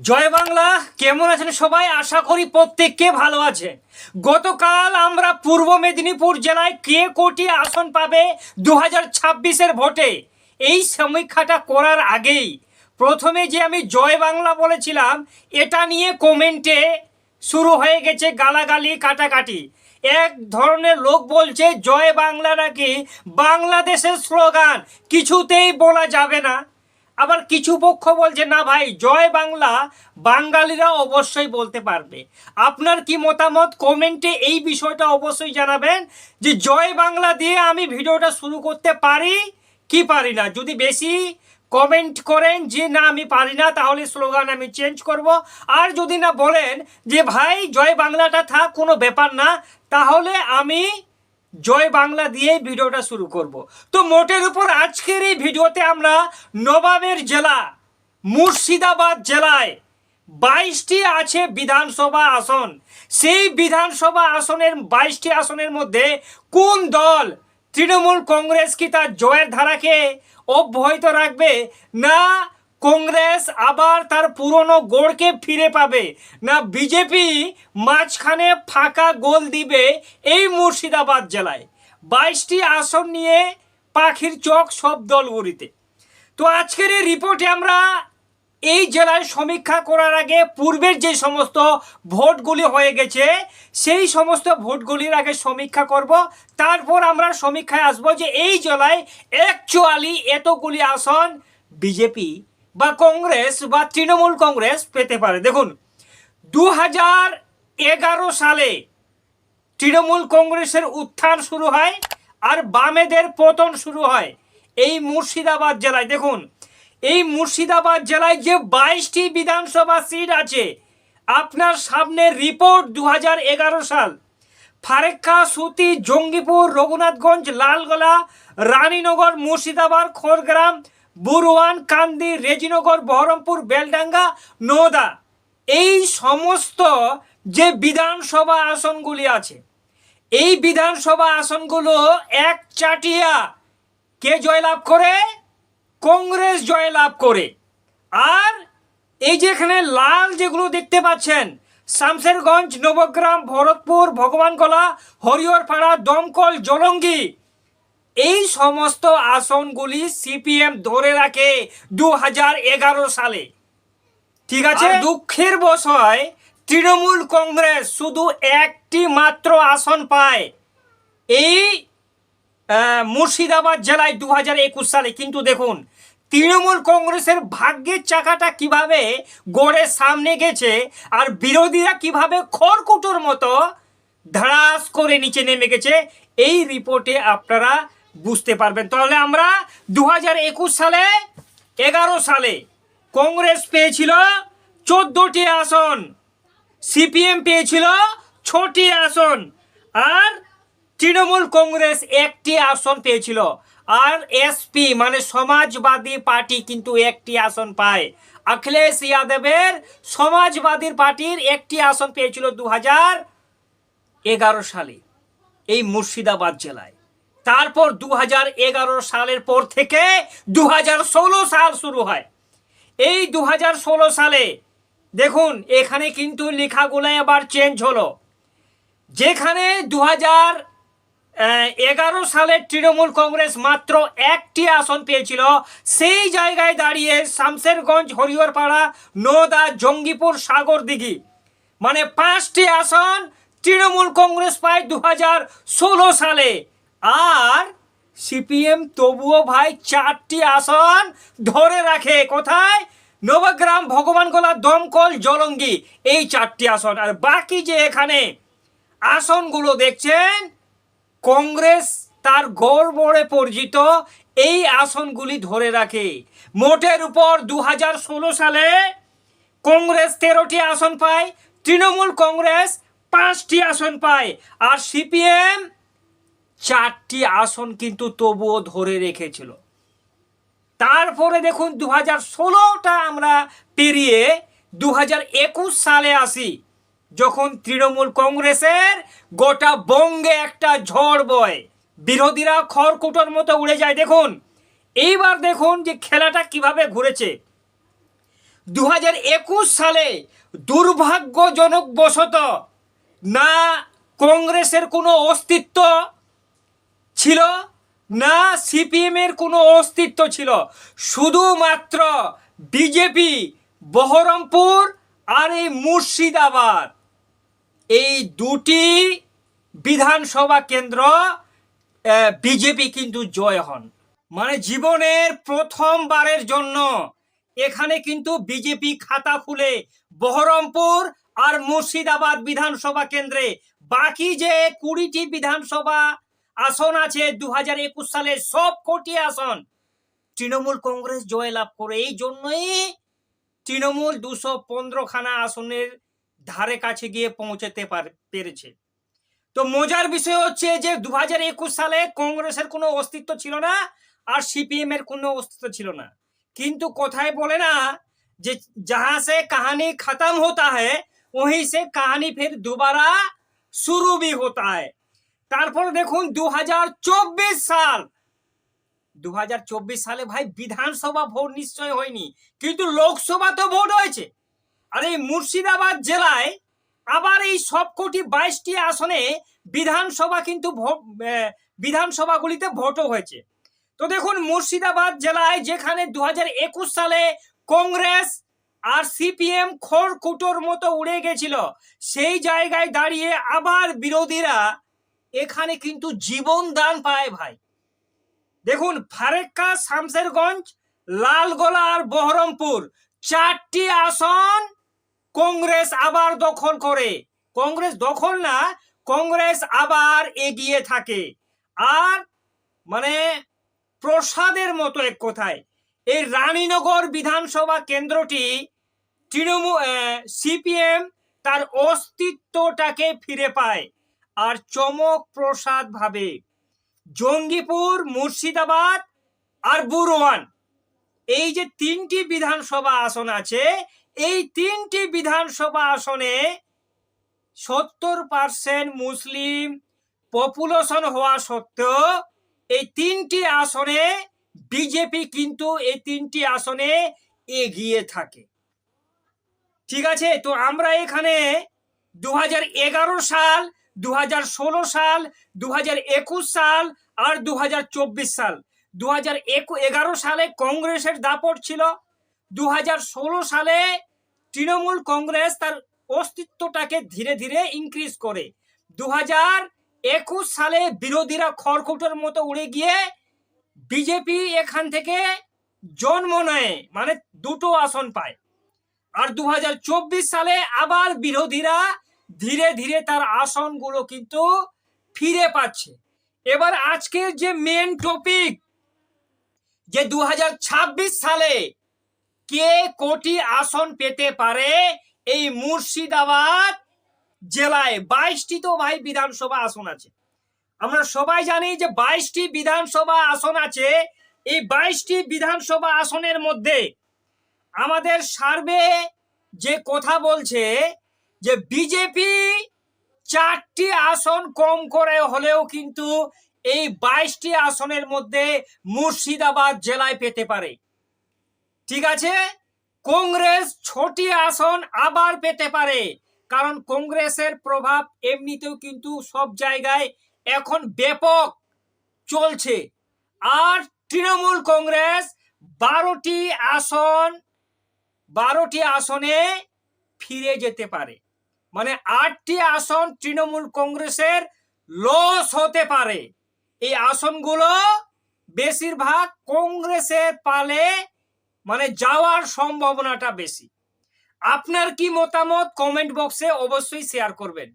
জয় বাংলা, কেমন আছেন সবাই? আশা করি প্রত্যেককে ভালো আছে। গতকাল আমরা পূর্ব মেদিনীপুর জেলায় কে কোটি আসন পাবে দু হাজার ভোটে? এই সমীক্ষাটা করার আগেই প্রথমে যে আমি জয় বাংলা বলেছিলাম, এটা নিয়ে কমেন্টে শুরু হয়ে গেছে গালাগালি, কাটাকাটি। এক ধরনের লোক বলছে, জয় বাংলা নাকি বাংলাদেশের স্লোগান? কিছুতেই বলা যাবে না। আবার কিছু পক্ষ বলছে, না ভাই, জয় বাংলা বাঙালিরা অবশ্যই বলতে পারবে। আপনার কি মতামত? কমেন্টে এই বিষয়টা অবশ্যই জানাবেন যে, জয় বাংলা দিয়ে আমি ভিডিওটা শুরু করতে পারি কি পারি না? যদি বেশি কমেন্ট করেন যে, না, আমি পারি না, তাহলে স্লোগান আমি চেঞ্জ করব। আর যদি না বলেন যে, ভাই, জয় বাংলাটা থাক, কোনো ব্যাপার না, তাহলে আমি জয় বাংলা দিয়ে ভিডিওটা শুরু করব। তো মোটের উপর আজকের এই ভিডিওতে আমরা নবাবের জেলা, মুর্শিদাবাদ জেলায় বাইশটি আছে বিধানসভা আসন। সেই বিধানসভা আসনের বাইশটি আসনের মধ্যে কোন দল তৃণমূল কংগ্রেস কি তার জয়ের ধারাকে অব্যাহত রাখবে না কংগ্রেস আবার তার পুরনো গোড়কে ফিরে পাবে। না, বিজেপি মাঝখানে ফাঁকা গোল দিবে এই মুর্শিদাবাদ জেলায়। বাইশটি আসন নিয়ে পাখির চোখ সব দলগুলিতে। তো আজকের এই রিপোর্টে আমরা এই জেলায় সমীক্ষা করার আগে পূর্বের যে সমস্ত ভোটগুলি হয়ে গেছে, সেই সমস্ত ভোটগুলির আগে সমীক্ষা করব। তারপর আমরা সমীক্ষায় আসব যে এই জেলায় অ্যাকচুয়ালি এতগুলি আসন বিজেপি বা কংগ্রেস বা তৃণমূল কংগ্রেস পেতে পারে। দেখুন দু হাজার এগারো সালে তৃণমূল কংগ্রেসের উত্থান শুরু হয় আর বামেদের পতন শুরু হয় এই মুর্শিদাবাদ জেলায়। দেখুন, এই মুর্শিদাবাদ জেলায় যে বাইশটি বিধানসভা সিট আছে, আপনার সামনে রিপোর্ট দু হাজার এগারো সাল। ফারেক্কা, সুতি, জঙ্গিপুর, রঘুনাথগঞ্জ, লালগোলা, রানীনগর, মুর্শিদাবাদ, খড়গ্রাম বুরওয়ান কান্দি, রেজিনগর, বহরমপুর, বেলডাঙ্গা, নওদা এই সমস্ত যে বিধানসভা আসনগুলি আছে, এই বিধানসভা আসনগুলো এক চাটিয়া কে জয়লাভ করে? কংগ্রেস জয়লাভ করে। আর এই যে এখানে লাল যেগুলো দেখতে পাচ্ছেন শামশেরগঞ্জ নবগ্রাম, ভরতপুর ভগবানগোলা হরিহরপাড়া, দমকল, জলঙ্গি এই সমস্ত আসনগুলি সিপিএম ধরে রাখে দু হাজার এগারো সালে। ঠিক আছে? দুঃখের বসয় তৃণমূল কংগ্রেস শুধু একটি মাত্র আসন পায়। এই মুর্শিদাবাদ জেলায় দু হাজার একুশ সালে। কিন্তু দেখুন তৃণমূল কংগ্রেসের ভাগ্যের চাকাটা কীভাবে গড়ে সামনে গেছে আর বিরোধীরা কীভাবে খড়কুটোর মতো ধারাস করে নিচে নেমে গেছে এই রিপোর্টে আপনারা বুঝতে পারবেন। তাহলে আমরা দু হাজার একুশ সালে, এগারো সালে কংগ্রেস পেয়েছিল চোদ্দোটি আসন, সিপিএম পেয়েছিল ছটি আসন, আর তৃণমূল কংগ্রেস একটি আসন পেয়েছিল। আর এসপি মানে সমাজবাদী পার্টি কিন্তু একটি আসন পায়। অখিলেশ যাদবের সমাজবাদী পার্টির একটি আসন পেয়েছিল দু এগারো সালে, এই মুর্শিদাবাদ জেলায়। তারপর দু হাজার এগারো সালের পর থেকে দু হাজার ষোলো সাল শুরু হয়। এই দু হাজার ষোলো সালে দেখুন, এখানে কিন্তু লেখাগুলো আবার চেঞ্জ হলো। যেখানে দু এগারো সালে তৃণমূল কংগ্রেস মাত্র একটি আসন পেয়েছিল, সেই জায়গায় দাঁড়িয়ে শামশেরগঞ্জ হরিহরপাড়া নদা জঙ্গিপুর, সাগরদিঘি মানে পাঁচটি আসন তৃণমূল কংগ্রেস পায় দু হাজার ষোলো সালে। আর সিপিএম তবুও ভাই চারটি আসন ধরে রাখে। কোথায়? নবগ্রাম, ভগবানগোলা, দমকল, জলঙ্গি, এই চারটি আসন। আর বাকি যে এখানে আসনগুলো দেখছেন, কংগ্রেস তার গড়বড়ে পরিচিত, এই আসনগুলি ধরে রাখে। মোটের উপর দু হাজার ষোলো সালে কংগ্রেস তেরোটি আসন পায়, তৃণমূল কংগ্রেস পাঁচটি আসন পায়, আর সিপিএম চারটি আসন কিন্তু তবুও ধরে রেখেছিল। তারপরে দেখুন দু হাজার ষোলোটা আমরা পেরিয়ে দু হাজার একুশ সালে আসি, যখন তৃণমূল কংগ্রেসের গোটা বঙ্গে একটা ঝড় বয়, বিরোধীরা খড়কুটোর মতো উড়ে যায়। দেখুন, এইবার দেখুন যে খেলাটা কীভাবে ঘুরেছে। দু হাজার একুশ সালে দুর্ভাগ্যজনক বশত না কংগ্রেসের কোনো অস্তিত্ব ছিল না সিপিএমের কোনো অস্তিত্ব ছিল। শুধুমাত্র বিজেপি, বহরমপুর আর এই মুর্শিদাবাদ। এই দুটি বিধানসভা কেন্দ্র বিজেপি কিন্তু জয় হন। মানে জীবনের প্রথমবারের জন্য এখানে কিন্তু বিজেপি খাতা খুলে বহরমপুর আর মুর্শিদাবাদ বিধানসভা কেন্দ্রে। বাকি যে কুড়িটি বিধানসভা আসন আছে দু হাজার একুশ সালে সব কোটি আসন। তৃণমূল কংগ্রেস জয়লাভ করে। এই জন্যই তৃণমূল দুশো পনেরোখানা আসনের ধারে কাছে গিয়ে পৌঁছাতে পেরেছে। তো মজার বিষয় হচ্ছে যে দু হাজার একুশ সালে কংগ্রেসের কোনো অস্তিত্ব ছিল না আর সিপিএম এর কোনো অস্তিত্ব ছিল না। কিন্তু কথায় বলে না যে যাহা সে কাহানি খতম হতা হ্যাঁ ওই সে কাহানি ফের দুবারা শুরু বি হতা হ্যাঁ তারপর দেখুন দু হাজার চব্বিশ সাল। দু হাজার চব্বিশ সালে ভাই বিধানসভা ভোট নিশ্চয় হয়নি, কিন্তু লোকসভা তো ভোট হয়েছে। আর এই মুর্শিদাবাদ জেলায় আবার এই সবকটি বাইশটি আসনে বিধানসভা কিন্তু বিধানসভাগুলিতে ভোটও হয়েছে। তো দেখুন মুর্শিদাবাদ জেলায় যেখানে দু হাজার একুশ সালে কংগ্রেস আর সিপিএম খড়কুটোর মতো উড়ে গেছিল, সেই জায়গায় দাঁড়িয়ে আবার বিরোধীরা এখানে কিন্তু জীবন দান পায় ভাই। দেখুন, ফারেক্কা, শামসেরগঞ্জ, লালগোলা আর বহরমপুর, চারটি আসন কংগ্রেস আবার দখল করে। কংগ্রেস দখল না, কংগ্রেস আবার এগিয়ে থাকে। আর মানে প্রসাদের মতো এক কথায়, এই রানীনগর বিধানসভা কেন্দ্রটি তৃণমূল সিপিএম তার অস্তিত্বটাকে ফিরে পায়। আর চমক প্রসাদ ভাবে। জঙ্গিপুর, মুর্শিদাবাদ আর বুরওয়ান এই যে তিনটি বিধানসভা আসন আছে, এই তিনটি বিধানসভা আসনে সত্তর পার্সেন্ট মুসলিম পপুলেশন হওয়া সত্ত্বেও এই তিনটি আসনে বিজেপি কিন্তু এই তিনটি আসনে এগিয়ে থাকে। ঠিক আছে? তো আমরা এখানে দু হাজার এগারো সাল সাল দু হাজার একুশ সাল আর দু হাজার চব্বিশ সাল। দু এগারো সালে কংগ্রেসের দাপট ছিল। দু সালে তৃণমূল কংগ্রেস তার অস্তিত্বটাকে ধীরে ধীরে ইনক্রিজ করে। দু একুশ সালে বিরোধীরা খড়কুটোর মতো উড়ে গিয়ে বিজেপি এখান থেকে জন্ম নেয় মানে দুটো আসন পায়। আর দু হাজার চব্বিশ সালে আবার বিরোধীরা ধীরে ধীরে তার আসনগুলো কিন্তু ফিরে পাচ্ছে। এবার আজকের যে মেন টপিক যে দুহাজার ছাব্বিশ সালে কে কোটি আসন পেতে পারে এই মুর্শিদাবাদ জেলায় বাইশটি তো ভাই বিধানসভা আসন আছে। আমরা সবাই জানি যে বাইশটি বিধানসভা আসন আছে। এই বাইশটি বিধানসভা আসনের মধ্যে আমাদের সার্ভে যে কথা বলছে যে বিজেপি চারটি আসন কম করে হলেও কিন্তু এই বাইশটি আসনের মধ্যে মুর্শিদাবাদ জেলায় পেতে পারে। ঠিক আছে? কংগ্রেস ছটি আসন আবার পেতে পারে। কারণ কংগ্রেসের প্রভাব এমনিতেও কিন্তু সব জায়গায় এখন ব্যাপক চলছে। আর তৃণমূল কংগ্রেস বারোটি আসন, বারোটি আসনে ফিরে যেতে পারে। মানে আটটি আসন তৃণমূল কংগ্রেসের লস হতে পারে। এই আসনগুলো বেশিরভাগ কংগ্রেসের পালে মানে যাওয়ার সম্ভাবনাটা বেশি। আপনার কি মতামত কমেন্ট বক্সে অবশ্যই শেয়ার করবেন।